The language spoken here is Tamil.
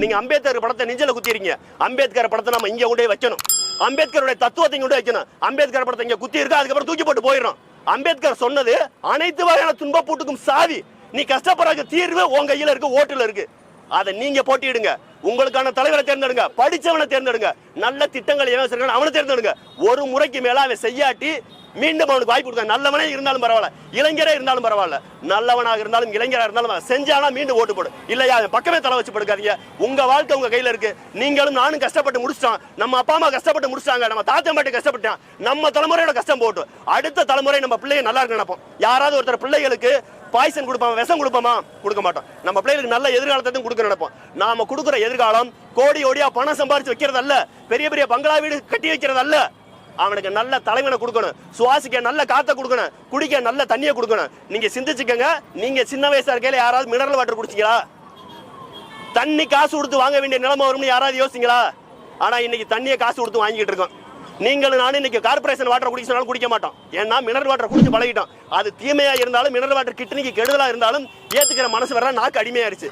நீங்க அம்பேத்கர் படத்தை நெஞ்சில குத்திருக்கீங்க அம்பேத்கர் படத்தை நம்ம இங்க கொண்டு வைக்கணும். அம்பேத்கருடைய தத்துவத்தை இங்க கொண்டு வைக்கணும். அம்பேத்கர் படத்தை இங்க குத்தி இருக்கா அதுக்கப்புறம் தூக்கி போட்டு போயிடும் அம்பேத்கர் சொன்னது அனைத்து வகையான துன்பப்பூட்டுக்கும் சாவி. நீ கஷ்டப்படுறதுக்கு தீர்வு உங்க கையில இருக்கு ஓட்டுல இருக்கு. அதை நீங்க போட்டியிடுங்க. உங்களுக்கான தலைவரை தேர்ந்தெடுங்க படிச்சவனை தேர்ந்தெடுங்க. நல்ல திட்டங்கள் அவனை தேர்ந்தெடுங்க. ஒரு முறைக்கு மேல அவன் செய்யாட்டி மீண்டும் அவனுக்கு வாய்ப்பு கொடுத்தா நல்லவனே இருந்தாலும் பரவாயில்ல. இளைஞரே இருந்தாலும் பரவாயில்ல. நல்லவனாக இருந்தாலும் இளைஞராக இருந்தாலும் அவன் செஞ்சானா மீண்டும் ஓட்டு போடு. இல்லையா அவன் பக்கமே தலை வச்சு படுக்காதீங்க. உங்க வாழ்க்கை உங்க கையில இருக்கு. நீங்களும் நானும் கஷ்டப்பட்டு முடிச்சிட்டான் நம்ம அப்பா அம்மா கஷ்டப்பட்டு முடிச்சிட்டாங்க. நம்ம தாத்தா பாட்டி கஷ்டப்பட்டான். நம்ம தலைமுறையோட கஷ்டம் போட்டு அடுத்த தலைமுறை நம்ம பிள்ளைங்க நல்லா இருக்கு நினைப்போம். யாராவது ஒருத்தர் பிள்ளைகளுக்கு பாய்சன் கொடுப்போம் விஷம் கொடுப்போமா? கொடுக்க மாட்டோம். நம்ம பிள்ளைகளுக்கு நல்ல எதிர்காலத்தையும் கொடுக்க நினைப்போம். நாம கொடுக்குற எதிர்காலம் கோடி கோடியா பணம் சம்பாரிச்சு வைக்கிறது அல்ல பெரிய பெரிய பங்களா வீடு கட்டி வைக்கிறது அல்ல அவனுக்கு நல்ல தலைவனை கொடுக்கணும். சுவாசிக்க நல்ல காத்த கொடுக்கணும். குடிக்க நல்ல தண்ணியை கொடுக்கணும். நீங்க சிந்திச்சுக்கங்க. நீங்க சின்ன வயசா இருக்கையில யாராவது மினரல் வாட்டர் குடிச்சீங்களா? தண்ணி காசு கொடுத்து வாங்க வேண்டிய நிலைமை வரும்னு யாராவது யோசிங்களா? ஆனா இன்னைக்கு தண்ணியை காசு கொடுத்து வாங்கிட்டு இருக்கோம். நீங்களும் நானும் இன்னைக்கு கார்பரேஷன் வாட்டர் குடிக்க சொன்னாலும் குடிக்க மாட்டோம். ஏன்னா மினரல் வாட்டர் குடிச்சு பழகிட்டோம். அது தீமையா இருந்தாலும் மினரல் வாட்டர் கிட்னிக்கு கெடுதலா இருந்தாலும் ஏத்துக்கிற மனசு வர நாக்கு அடிமையாயிருச்சு